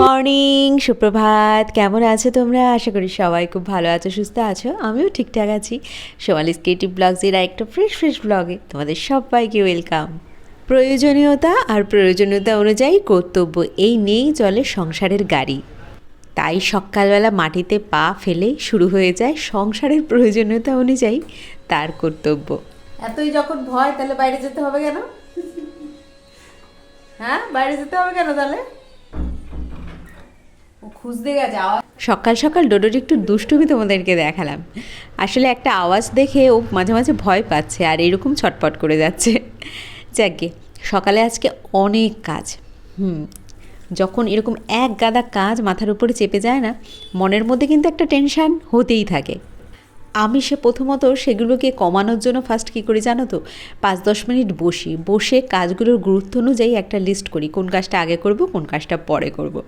Morning, সুপ্রভাত। কেমন আছো তোমরা? আশা করি সবাই খুব ভালো আছো, সুস্থ আছো। আমিও ঠিকঠাক আছি। সোমালিস ক্রিয়েটিভ ব্লগসের একটা ফ্রেশ ফ্রেশ ব্লগে তোমাদের সবাইকে ওয়েলকাম প্রয়োজনীয়তা আর প্রয়োজনীয়তা অনুযায়ী কর্তব্য এই নিয়েই চলে সংসারের গাড়ি। তাই সকালবেলা মাটিতে পা ফেলে শুরু হয়ে যায় সংসারের প্রয়োজনীয়তা অনুযায়ী তার কর্তব্য। এতই যখন ভয়, তাহলে বাইরে যেতে হবে কেন? হ্যাঁ বাইরে যেতে হবে কেন তাহলে? খুঁজতে যাওয়া। সকাল সকাল ডোডোর একটু দুষ্টুমি তোমাদেরকে দেখালাম। আসলে একটা আওয়াজ দেখে ও মাঝে মাঝে ভয় পাচ্ছে আর এরকম ছটপট করে যাচ্ছে। যাকে সকালে আজকে অনেক কাজ। হুম, যখন এরকম এক গাদা কাজ মাথার উপরে চেপে যায় না, মনের মধ্যে কিন্তু একটা টেনশান হতেই থাকে। আমি সে প্রথমত সেগুলোকে কমানোর জন্য ফার্স্ট কী করি জানো তো? পাঁচ দশ মিনিট বসি। বসে কাজগুলোর গুরুত্ব অনুযায়ী একটা লিস্ট করি। কোন কাজটা আগে করব, কোন কাজটা পরে করব।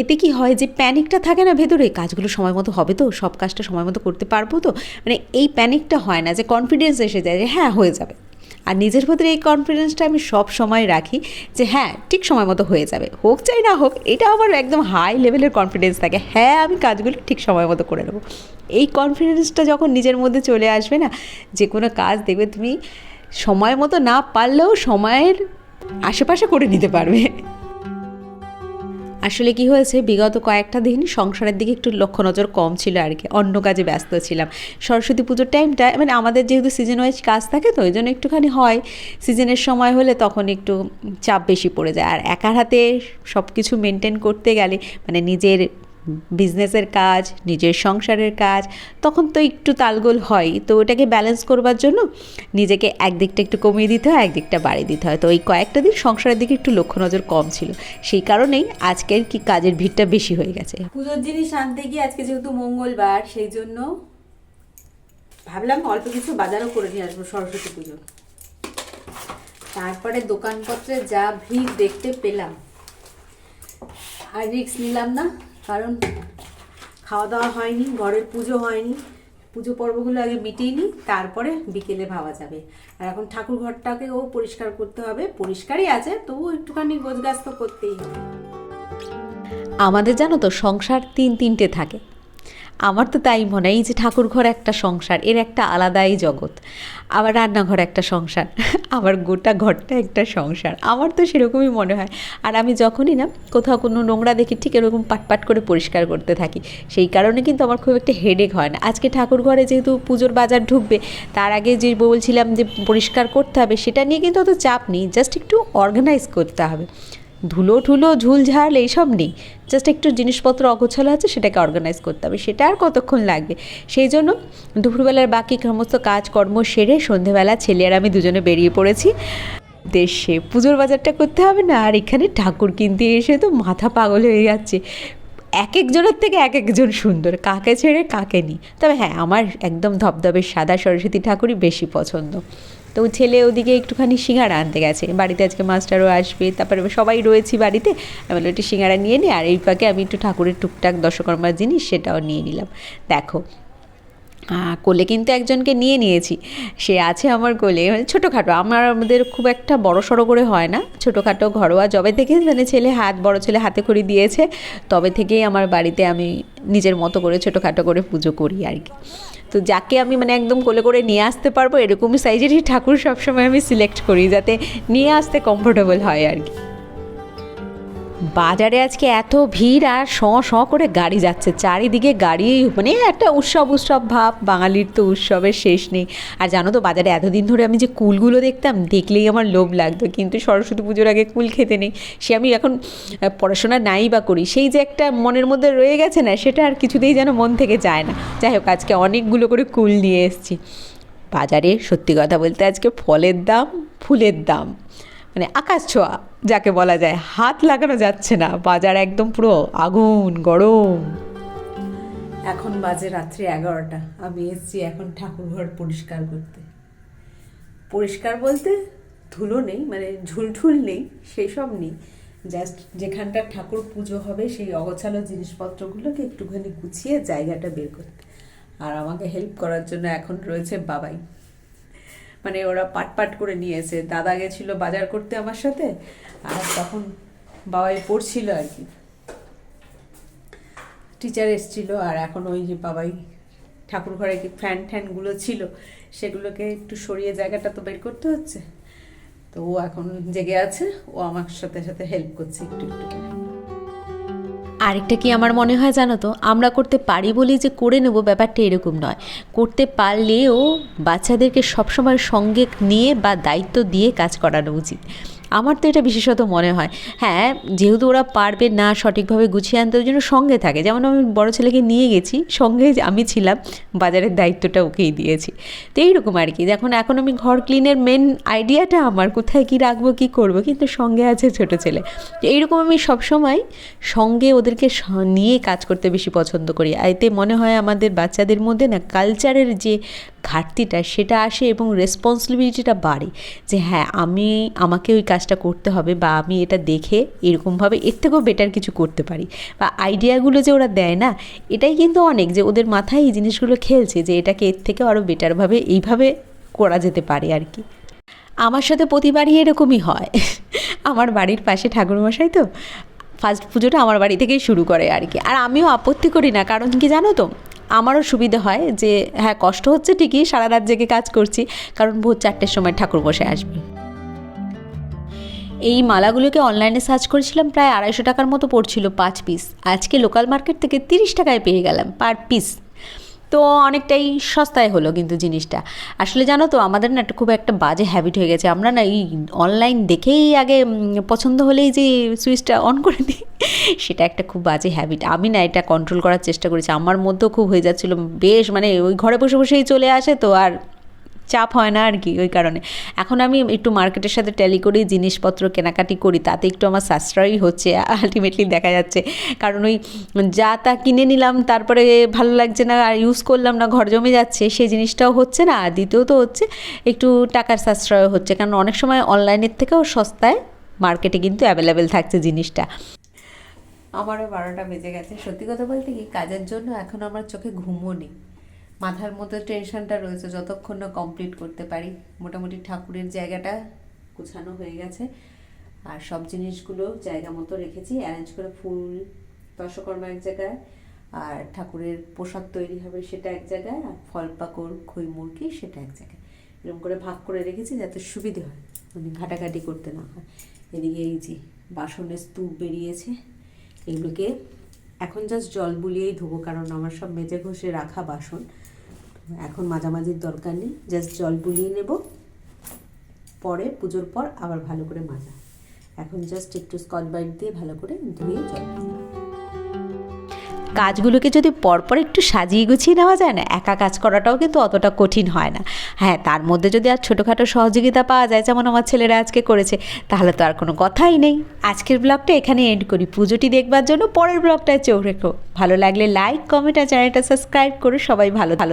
এতে কি হয় যে প্যানিকটা থাকে না ভেতরে? কাজগুলো সময় মতো হবে তো, সব কাজটা সময় মতো করতে পারব তো? মানে এই প্যানিকটা হয় না যে কনফিডেন্স এসে যায় যে হ্যাঁ হয়ে যাবে। আর নিজের ভেতরে এই কনফিডেন্সটা আমি সব সময় রাখি যে হ্যাঁ ঠিক সময় মতো হয়ে যাবে। হোক চাই না হোক, এটা আমার একদম হাই লেভেলের কনফিডেন্স থাকে। হ্যাঁ আমি কাজগুলো ঠিক সময় মতো করে নেব। এই কনফিডেন্সটা যখন নিজের মধ্যে চলে আসবে না, যে কোনো কাজ দেখবে তুমি সময় মতো না পারলেও সময়ের আশেপাশে করে নিতে পারবে। আসলে কি হয়েছে? বিগত কয়েকটা দিন সংসারের দিকে একটু লক্ষ্য নজর কম ছিল আর কি। অন্য কাজে ব্যস্ত ছিলাম। সরস্বতী পুজোর টাইমটা মানে আমাদের যেহেতু সিজন ওয়াইজ কাজ থাকে তো ওই জন্য একটুখানি হয়। সিজনের সময় হলে তখন একটু চাপ বেশি পড়ে যায়। আর একার হাতে সব কিছু মেনটেন করতে গেলে মানে নিজের বিজনেসের কাজ, নিজের সংসারের কাজ, তখন তো একটু তালগোল হয়। তো ওটাকে ব্যালেন্স করবার জন্য নিজেকে একদিকটা একটু কমিয়ে দিতে হয়, একদিকটা বাড়িয়ে দিতে হয়। তো ওই কয়েকটা দিন সংসারের দিকে একটু লক্ষ্য নজর কম ছিল। সেই কারণেই আজকের কি কাজের ভিড়টা বেশি হয়ে গেছে। পুজোর জিনিস আনতে গিয়ে আজকে যেহেতু মঙ্গলবার, সেই জন্য ভাবলাম অল্প কিছু বাজারও করে নিয়ে আসব সরস্বতী পুজো। তারপরে দোকানপত্রে যা ভিড় দেখতে পেলাম, আর রিক্স নিলাম না। কারণ খাওয়া দাওয়া হয়নি, ঘরের পুজো হয়নি। পুজো পর্বগুলো আগে মিটিয়ে নিই, তারপরে বিকেলে ভাবা যাবে। আর এখন ঠাকুর ঘরটাকেও পরিষ্কার করতে হবে। পরিষ্কারই আছে, তবুও একটুখানি গোছগাছ তো করতেই হবে। আমাদের জানো তো সংসার তিন তিনটে থাকে। আমার তো তাই মনে হয়, এই যে ঠাকুর ঘর একটা সংসার, এর একটা আলাদাই জগৎ। আবার রান্নাঘর একটা সংসার, আবার গোটা ঘরটা একটা সংসার। আমার তো সেরকমই মনে হয়। আর আমি যখনই না, কোথাও কোনো নোংরা দেখি, ঠিক এরকম পাটপাট করে পরিষ্কার করতে থাকি। সেই কারণে কিন্তু আমার খুব একটা হেডেক হয় না। আজকে ঠাকুর ঘরে যেহেতু পুজোর বাজার ঢুকবে, তার আগে যে বলছিলাম যে পরিষ্কার করতে হবে, সেটা নিয়ে কিন্তু অত চাপ নেই জাস্ট একটু অর্গানাইজ করতে হবে। ধুলো ঠুলো ঝুলঝাল এইসব নেই। জাস্ট একটু জিনিসপত্র অগোছালো আছে, সেটাকে অর্গানাইজ করতে হবে। সেটা আর কতক্ষণ লাগবে? সেই জন্য দুপুরবেলার বাকি সমস্ত কাজকর্ম সেরে সন্ধেবেলা ছেলে আর আমি দুজনে বেরিয়ে পড়েছি। দেশে পুজোর বাজারটা করতে হবে না, আর এখানে ঠাকুর কিনতে এসে তো মাথা পাগল হয়ে যাচ্ছে। এক একজনের থেকে এক একজন সুন্দর, কাকে ছেড়ে কাকে নি তবে হ্যাঁ আমার একদম ধবধবে সাদা সরস্বতী ঠাকুরই বেশি পছন্দ। তো ছেলে ওদিকে একটুখানি সিঙ্গারা আনতে গেছে। বাড়িতে আজকে মাস্টারও আসবে, তারপরে সবাই রয়েছি বাড়িতে। আমি বললাম, একটু সিঙ্গারা নিয়ে নিই আর এই পাকে আমি একটু ঠাকুরের টুকটাক দশকর্মার জিনিস সেটাও নিয়ে নিলাম। দেখো কোলে কিন্তু একজনকে নিয়ে নিয়েছি। সে আছে আমার কোলে মানে ছোটোখাটো। আমার আমাদের খুব একটা বড় সড়ো করে হয় না। ছোটোখাটো ঘরোয়া জবে থেকে মানে ছেলে হাত, বড় ছেলে হাতে খড়ি দিয়েছে, তবে থেকেই আমার বাড়িতে আমি নিজের মতো করে ছোটোখাটো করে পুজো করি আর কি। তো যাকে আমি মানে একদম কোলে করে নিয়ে আসতে পারব, এরকমই সাইজেরই ঠাকুর সবসময় আমি সিলেক্ট করি, যাতে নিয়ে আসতে কমফোর্টেবল হয় আর কি। বাজারে আজকে এত ভিড় আর শ শ করে গাড়ি যাচ্ছে। চারিদিকে গাড়ি মানে একটা উৎসব উৎসব ভাব, বাঙালির তো উৎসবের শেষ নেই। আর জানো তো, বাজারে এতদিন ধরে আমি যে কুলগুলো দেখতাম, দেখলেই আমার লোভ লাগতো। কিন্তু সরস্বতী পুজোর আগে কুল খেতে নেই। সে আমি এখন পড়াশোনা নাই বা করি, সেই যে একটা মনের মধ্যে রয়ে গেছে না, সেটা আর কিছুতেই যেন মন থেকে যায় না। যাই হোক, আজকে অনেকগুলো করে কুল নিয়ে এসেছি। বাজারে সত্যি কথা বলতে আজকে ফলের দাম, ফুলের দাম। মানে আকাশ ছোঁয়া, যাকে বলা যায়, হাত লাগানো যাচ্ছে না। বাজার একদম পুরো আগুন, গরম। এখন বাজে রাত্রি এগারোটা। আমি এসেছি এখন ঠাকুর ঘর পরিষ্কার করতে। পরিষ্কার বলতে ধুলো নেই মানে ঝুলঠুল নেই, সেই সব নেই। জাস্ট যেখানটা ঠাকুর পুজো হবে, সেই অগোছালো জিনিসপত্রগুলোকে একটুখানি গুছিয়ে জায়গাটা বের করতে। আর আমাকে হেল্প করার জন্য এখন রয়েছে বাবাই। মানে ওরা পাট পাট করে নিয়েছে দাদা গেছিল বাজার করতে আমার সাথে, আর তখন বাবাই পড়ছিল আর কি টিচার এসেছিল, আর এখন ওই যে বাবাই ঠাকুর ঘরে কি ফ্যান ট্যানগুলো ছিল, সেগুলোকে একটু সরিয়ে জায়গাটা তো বের করতে হচ্ছে তো ও এখন জেগে আছে, ও আমার সাথে সাথে হেল্প করছে একটু একটু। আরেকটা কি আমার মনে হয় জানো তো? আমরা করতে পারি বলেই যে করে নেব ব্যাপারটা এরকম নয়। করতে পারলেও বাচ্চাদেরকে সবসময় সঙ্গে নিয়ে বা দায়িত্ব দিয়ে কাজ করানো উচিত। আমার তো এটা বিশেষত মনে হয়। হ্যাঁ যেহেতু ওরা পারবে না সঠিকভাবে গুছিয়ে আনতে, ওই জন্য সঙ্গে থাকে। যেমন আমি বড় ছেলেকে নিয়ে গেছি, সঙ্গে আমি ছিলাম, বাজারের দায়িত্বটা ওকেই দিয়েছি। তো এইরকম আর কি। দেখুন এখন আমি ঘর ক্লিনের মেন আইডিয়াটা আমার, কোথায় কি রাখব, কি করব, কিন্তু সঙ্গে আছে ছোট ছেলে। তো এইরকম আমি সবসময় সঙ্গে ওদেরকে নিয়ে কাজ করতে বেশি পছন্দ করি। এতে মনে হয় আমাদের বাচ্চাদের মধ্যে না কালচারের যে ঘাটতিটা সেটা আসে এবং রেসপন্সিবিলিটিটা বাড়ে যে হ্যাঁ আমি, আমাকে ওই কাজটা করতে হবে বা আমি এটা দেখে এরকমভাবে এর থেকেও বেটার কিছু করতে পারি। বা আইডিয়াগুলো যে ওরা দেয় না, এটাই কিন্তু অনেক যে ওদের মাথায় এই জিনিসগুলো খেলছে যে এটাকে এর থেকে আরও বেটারভাবে এইভাবে করা যেতে পারে আর কি। আমার সাথে প্রতিবারই এরকমই হয়। আমার বাড়ির পাশে ঠাকুরমশাই তো ফার্স্ট পুজোটা আমার বাড়ি থেকেই শুরু করে আর কি। আর আমিও আপত্তি করি না, কারণ কি জানো তো আমারও সুবিধে হয় যে হ্যাঁ কষ্ট হচ্ছে ঠিকই, সারা রাত জেগে কাজ করছি, কারণ ভোর চারটের সময় ঠাকুর বসে আসবে। এই মালাগুলোকে অনলাইনে সার্চ করেছিলাম, প্রায় আড়াইশো টাকার মতো পড়ছিল পাঁচ পিস আজকে লোকাল মার্কেট থেকে তিরিশ টাকায় পেয়ে গেলাম পার পিস তো অনেকটাই সস্তায় হলো কিন্তু জিনিসটা। আসলে জানো তো, আমাদের না একটা খুব একটা বাজে হ্যাবিট হয়ে গেছে। আমরা না এই অনলাইন দেখেই আগে পছন্দ হলেই যে সুইচটা অন করে দিই, সেটা একটা খুব বাজে হ্যাবিট আমি না এটা কন্ট্রোল করার চেষ্টা করেছি। আমার মধ্যেও খুব হয়ে যাচ্ছিল। বেশ মানে ওই ঘরে বসে বসেই চলে আসে তো আর চাপ হয় না আর কি, ওই কারণে। এখন আমি একটু মার্কেটের সাথে ট্যালি করেই জিনিসপত্র কেনাকাটি করি, তাতে একটু আমার সাশ্রয়ই হচ্ছে আলটিমেটলি দেখা যাচ্ছে। কারণ ওই যা তা কিনে নিলাম, তারপরে ভালো লাগছে না, আর ইউজ করলাম না, ঘর জমে যাচ্ছে, সেই জিনিসটাও হচ্ছে না, আর দ্বিতীয়ত হচ্ছে একটু টাকার সাশ্রয় হচ্ছে। কারণ অনেক সময় অনলাইনের থেকেও সস্তায় মার্কেটে কিন্তু অ্যাভেলেবেল থাকছে জিনিসটা। আমারও বারোটা বেজে গেছে। সত্যি কথা বলতে কি, কাজের জন্য এখন আমার চোখে ঘুমও নেই। মাথার মধ্যে টেনশনটা রয়েছে, যতক্ষণ না কমপ্লিট করতে পারি। মোটামুটি ঠাকুরের জায়গাটা গুছানো হয়ে গেছে। আর সব জিনিসগুলো জায়গা মতো রেখেছি অ্যারেঞ্জ করে ফুল দশকর্মা এক জায়গায়, আর ঠাকুরের প্রসাদ তৈরি হবে সেটা এক জায়গায়, আর ফল পাকড় খই মুরগি সেটা এক জায়গায়। এরকম করে ভাগ করে রেখেছি যাতে সুবিধে হয় মানে ঘাটাঘাটি করতে না হয়। এদিকে এই যে বাসনের স্তূপ বেরিয়েছে, এগুলোকে এখন জাস্ট জল বুলিয়েই ধোবো, কারণ আমার সব মেজে ঘষে রাখা বাসন। এখন মাঝামাঝির দরকার নেই জাস্ট জল বুলিয়ে নেব। পরে, পুজোর পর আবার ভালো করে মাজা। এখন জাস্ট একটু স্কচ বাইট দিয়ে ভালো করে ধুয়ে জল। কাজগুলোকে যদি পরপর একটু সাজিয়ে গুছিয়ে নেওয়া যায় না, একা কাজ করাটাও কিন্তু অতটা কঠিন হয় না। হ্যাঁ তার মধ্যে যদি আর ছোটোখাটো সহযোগিতা পাওয়া যায়, যেমন আমার ছেলেরা আজকে করেছে, তাহলে তো আর কোনো কথাই নেই। আজকের ব্লগটা এখানে এন্ড করি। পুজোটি দেখবার জন্য পরের ব্লগটায় চোখ রেখো। ভালো লাগলে লাইক কমেন্ট আর চ্যানেলটা সাবস্ক্রাইব করে। সবাই ভালো ভালো